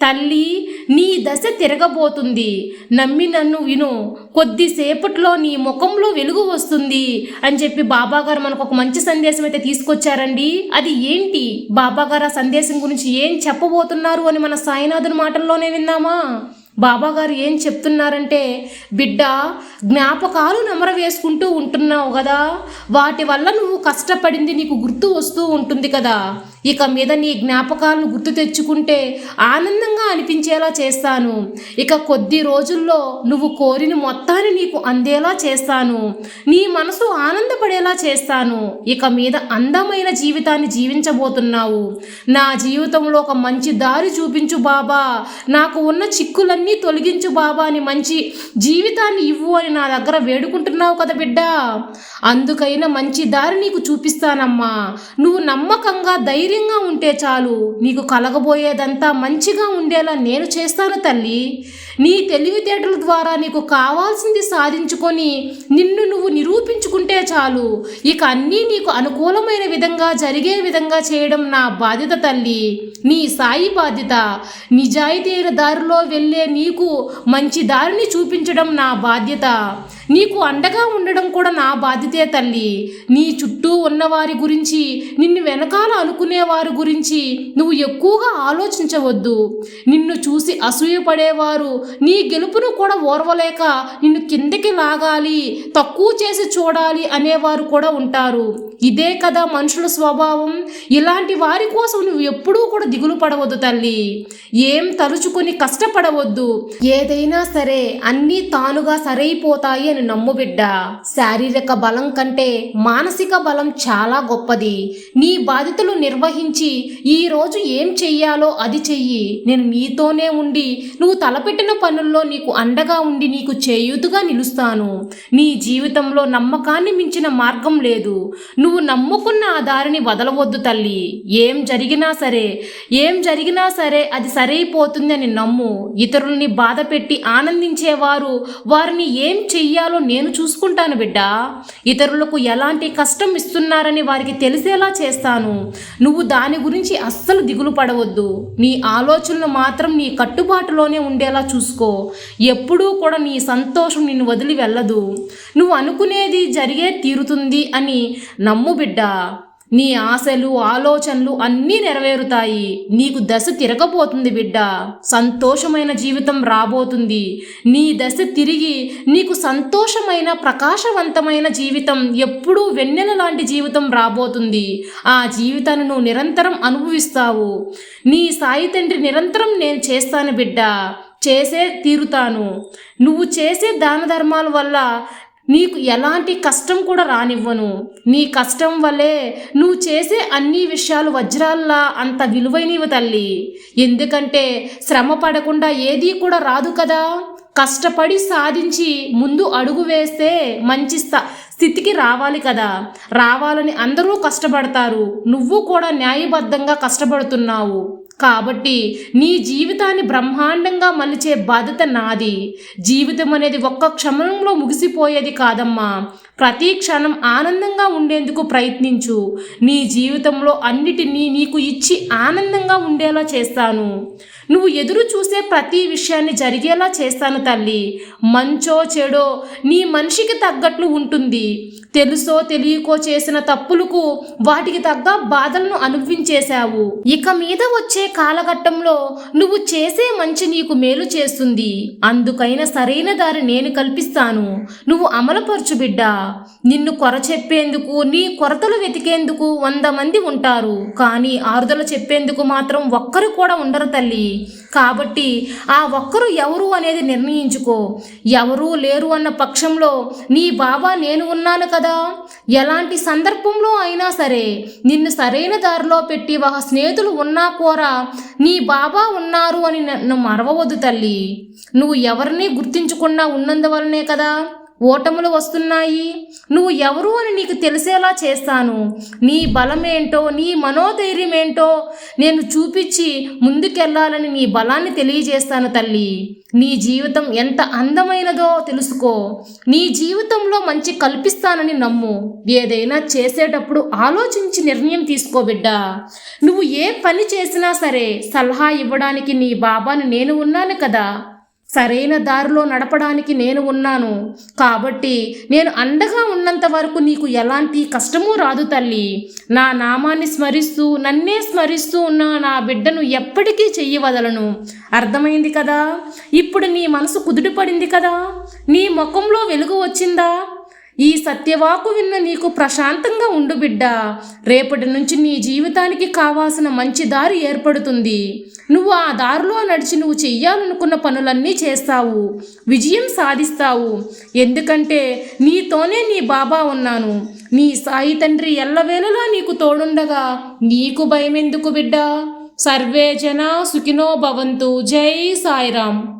తల్లి నీ దశ తిరగబోతుంది. నమ్మి నన్ను విను కొద్దిసేపట్లో నీ ముఖంలో వెలుగు వస్తుంది అని చెప్పి బాబాగారు మనకు ఒక మంచి సందేశం అయితే తీసుకొచ్చారండి. అది ఏంటి? బాబాగారు ఆ సందేశం గురించి ఏం చెప్పబోతున్నారు అని మన సాయినాథుని మాటల్లోనే విన్నామా బాబాగారు ఏం చెప్తున్నారంటే బిడ్డ జ్ఞాపకాలు నెమర వేసుకుంటూ ఉంటున్నావు కదా. వాటి వల్ల నువ్వు కష్టపడింది నీకు గుర్తు వస్తూ ఉంటుంది కదా. ఇక మీద నీ జ్ఞాపకాలను గుర్తు తెచ్చుకుంటే ఆనందంగా అనిపించేలా చేస్తాను. ఇక కొద్ది రోజుల్లో నువ్వు కోరిన మొత్తాన్ని నీకు అందేలా చేస్తాను. నీ మనసు ఆనందపడేలా చేస్తాను. ఇక మీద అందమైన జీవితాన్ని జీవించబోతున్నావు. నా జీవితంలో ఒక మంచి దారి చూపించు బాబా. నాకు ఉన్న చిక్కులన్నీ తొలగించు బాబా అని మంచి జీవితాన్ని ఇవ్వు అని నా దగ్గర వేడుకుంటున్నావు కదా బిడ్డ. అందుకైనా మంచి దారి నీకు చూపిస్తానమ్మా. నువ్వు నమ్మకంగా ధైర్యంగా ఉంటే చాలు. నీకు కలగబోయేదంతా మంచిగా ఉండేలా నేను చేస్తాను తల్లి. నీ తెలివితేటల ద్వారా నీకు కావాల్సింది సాధించుకొని నిన్ను నువ్వు నిరూపించుకుంటే చాలు. ఇక అన్నీ నీకు అనుకూలమైన విధంగా జరిగే విధంగా చేయడం నా బాధ్యత తల్లి. నీ సాయి బాధ్యత. నిజాయితీ దారిలో వెళ్ళే నీకు మంచి దారిని చూపించడం నా బాధ్యత. నీకు అండగా ఉండడం కూడా నా బాధ్యతే తల్లి. నీ చుట్టూ ఉన్నవారి గురించి నిన్ను వెనకాల అనుకునే వారి గురించి నువ్వు ఎక్కువగా ఆలోచించవద్దు. నిన్ను చూసి అసూయపడేవారు నీ గెలుపును కూడా ఓర్వలేక నిన్ను కిందకి లాగాలి తక్కువ చేసి చూడాలి అనేవారు కూడా ఉంటారు. ఇదే కదా మనుషుల స్వభావం. ఇలాంటి వారి కోసం నువ్వు ఎప్పుడూ కూడా దిగులు పడవద్దు తల్లి. ఏం తలుచుకొని కష్టపడవద్దు. ఏదైనా సరే అన్నీ తానుగా సరైపోతాయి అని నమ్ము బిడ్డ. శారీరక బలం కంటే మానసిక బలం చాలా గొప్పది. నీ బాధ్యతలు నిర్వహించి ఈ రోజు ఏం చెయ్యాలో అది చెయ్యి. నేను నీతోనే ఉండి నువ్వు తలపెట్టిన పనుల్లో నీకు అండగా ఉండి నీకు చేయూతుగా నిలుస్తాను. నీ జీవితంలో నమ్మకాన్ని మించిన మార్గం లేదు. నువ్వు నువ్వు నమ్ముకున్న ఆ దారిని వదలవద్దు తల్లి. ఏం జరిగినా సరే ఏం జరిగినా సరే అది సరైపోతుంది అని నమ్ము. ఇతరుల్ని బాధ పెట్టి ఆనందించేవారు వారిని ఏం చెయ్యాలో నేను చూసుకుంటాను బిడ్డ. ఇతరులకు ఎలాంటి కష్టం ఇస్తున్నారని వారికి తెలిసేలా చేస్తాను. నువ్వు దాని గురించి అస్సలు దిగులు పడవద్దు. నీ ఆలోచనలు మాత్రం నీ కట్టుబాటులోనే ఉండేలా చూసుకో. ఎప్పుడూ కూడా నీ సంతోషం నిన్ను వదిలి వెళ్ళదు. నువ్వు అనుకునేది జరిగే తీరుతుంది అని నమ్ము. బిడ్డ. నీ ఆశలు ఆలోచనలు అన్నీ నెరవేరుతాయి. నీకు దశ తిరగబోతుంది బిడ్డ. సంతోషమైన జీవితం రాబోతుంది. నీ దశ తిరిగి నీకు సంతోషమైన ప్రకాశవంతమైన జీవితం ఎప్పుడూ వెన్నెల లాంటి జీవితం రాబోతుంది. ఆ జీవితాన్ని నువ్వు నిరంతరం అనుభవిస్తావు. నీ సాయి తండ్రి నిరంతరం నేను చేస్తాను బిడ్డ. చేసే తీరుతాను. నువ్వు చేసే దాన ధర్మాల వల్ల నీకు ఎలాంటి కష్టం కూడా రానివ్వను. నీ కష్టం వల్లే నువ్వు చేసే అన్ని విషయాలు వజ్రాల్లా అంత విలువైనవి తల్లి. ఎందుకంటే శ్రమ పడకుండా ఏదీ కూడా రాదు కదా. కష్టపడి సాధించి ముందు అడుగు వేస్తే మంచి స్థ స్థితికి రావాలి కదా. రావాలని అందరూ కష్టపడతారు. నువ్వు కూడా న్యాయబద్ధంగా కష్టపడుతున్నావు. కాబట్టి నీ జీవితాన్ని బ్రహ్మాండంగా మలిచే బాధ్యత నాది. జీవితం అనేది ఒక్క క్షణంలో ముగిసిపోయేది కాదమ్మా. ప్రతి క్షణం ఆనందంగా ఉండేందుకు ప్రయత్నించు. నీ జీవితంలో అన్నిటినీ నీకు ఇచ్చి ఆనందంగా ఉండేలా చేస్తాను. నువ్వు ఎదురు చూసే ప్రతి విషయాన్ని జరిగేలా చేస్తాను తల్లి. మంచో చెడో నీ మనిషికి తగ్గట్లు ఉంటుంది. తెలుసో తెలియకో చేసిన తప్పులకు వాటికి తగ్గ బాధలను అనుభవించేశావు. ఇక మీద వచ్చే కాలఘట్టంలో నువ్వు చేసే మంచి నీకు మేలు చేస్తుంది. అందుకైనా సరైన దారి నేను కల్పిస్తాను. నువ్వు అమలుపరచు బిడ్డ. నిన్ను కొర చెప్పేందుకు నీ కొరతలు వెతికేందుకు వంద మంది ఉంటారు. కానీ ఆరుదల చెప్పేందుకు మాత్రం ఒక్కరు కూడా ఉండరు తల్లి. కాబట్టి ఆ ఒక్కరు ఎవరు అనేది నిర్ణయించుకో. ఎవరూ లేరు అన్న పక్షంలో నీ బాబా నేను ఉన్నాను కదా. ఎలాంటి సందర్భంలో అయినా సరే నిన్ను సరైన దారిలో పెట్టి ఒక స్నేహితులు ఉన్నా కూడా నీ బాబా ఉన్నారు అని నన్ను మరవవద్దు తల్లి. నువ్వు ఎవరిని గుర్తించకుండా ఉన్నందువలనే కదా? ఓటములు వస్తున్నాయి. నువ్వు ఎవరు అని నీకు తెలిసేలా చేస్తాను. నీ బలమేంటో నీ మనోధైర్యం ఏంటో నేను చూపించి ముందుకెళ్ళాలని నీ బలాన్ని తెలియజేస్తాను తల్లి. నీ జీవితం ఎంత అందమైనదో తెలుసుకో. నీ జీవితంలో మంచి కల్పిస్తానని నమ్ము. ఏదైనా చేసేటప్పుడు ఆలోచించి నిర్ణయం తీసుకో బిడ్డ. నువ్వు ఏ పని చేసినా సరే సలహా ఇవ్వడానికి నీ బాబాని నేను ఉన్నాను కదా. సరైన దారిలో నడపడానికి నేను ఉన్నాను. కాబట్టి నేను అండగా ఉన్నంత వరకు నీకు ఎలాంటి కష్టమూ రాదు తల్లి. నా నామాన్ని స్మరిస్తూ నన్నే స్మరిస్తూ ఉన్న నా బిడ్డను ఎప్పటికీ చెయ్యి వదలను. అర్థమైంది కదా? ఇప్పుడు నీ మనసు కుదుటపడింది కదా? నీ ముఖంలో వెలుగు వచ్చిందా? ఈ సత్యవాకు విన్న నీకు ప్రశాంతంగా ఉండు బిడ్డ. రేపటి నుంచి నీ జీవితానికి కావాల్సిన మంచి దారి ఏర్పడుతుంది. నువ్వు ఆ దారిలో నడిచి నువ్వు చెయ్యాలనుకున్న పనులన్నీ చేస్తావు. విజయం సాధిస్తావు. ఎందుకంటే నీతోనే నీ బాబా ఉన్నాను. నీ సాయి తండ్రి ఎల్లవేళలా నీకు తోడుండగా నీకు భయమెందుకు బిడ్డ? సర్వే జన సుఖినో భవంతు. జై సాయిరామ్.